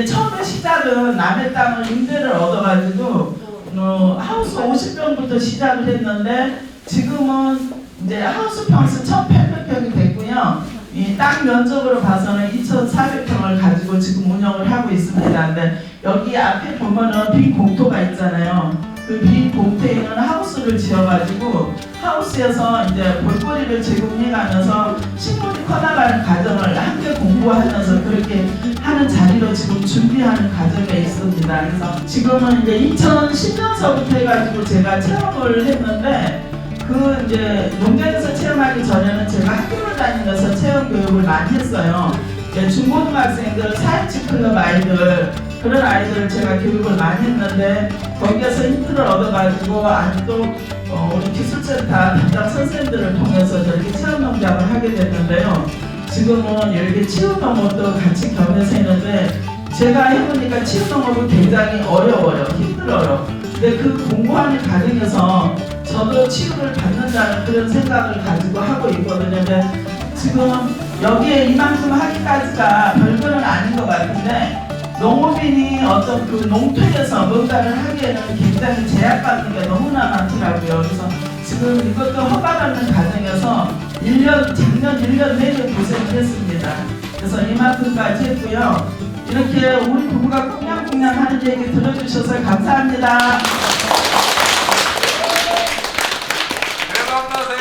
이제 처음에 시작은 남의 땅을 임대를 얻어가지고 어, 하우스 50평부터 시작을 했는데 지금은 이제 하우스 평수 1,800평이 됐고요. 이 땅 면적으로 봐서는 2,400평을 가지고 지금 운영을 하고 있습니다. 근데 여기 앞에 보면은 빈 공터가 있잖아요. 그 빈 공터에 있는 하우스를 지어가지고 하우스에서 이제 볼거리를 제공해가면서 식물이 커나가는 과정을 함께 공부하면서 그렇게 하는 자리로 지금 준비하는 과정에 있습니다. 그래서 지금은 이제 2010년서부터 해가지고 제가 체험을 했는데 그 이제 농장에서 체험하기 전에는 제가 학교를 다니면서 체험 교육을 많이 했어요. 이제 중고등학생들 클럽 아이들 그런 아이들을 제가 교육을 많이 했는데 거기에서 힌트를 얻어가지고 또 어, 우리 기술센터 담당 선생님들을 통해서 저렇게 체험 농장을 하게 됐는데요. 지금은 이렇게 치유농업도 같이 겸해서 했는데 제가 해보니까 치유농업은 굉장히 어려워요. 힘들어요. 근데 그 공부하는 과정에서 저도 치유를 받는다는 그런 생각을 가지고 하고 있거든요. 지금 여기에 이만큼 하기까지가 별거는 아닌 것 같은데 농업인이 어떤 그 농촌에서 뭔가를 하기에는 굉장히 제약받는 게 너무나 많더라고요. 그래서 지금 이것도 허가받는 과정에서 1년, 작년 1년 내내 고생을 했습니다. 그래서 이만큼까지 했고요. 이렇게 우리 부부가 꽁냥꽁냥 하는 얘기 들어주셔서 감사합니다. 대박나세요.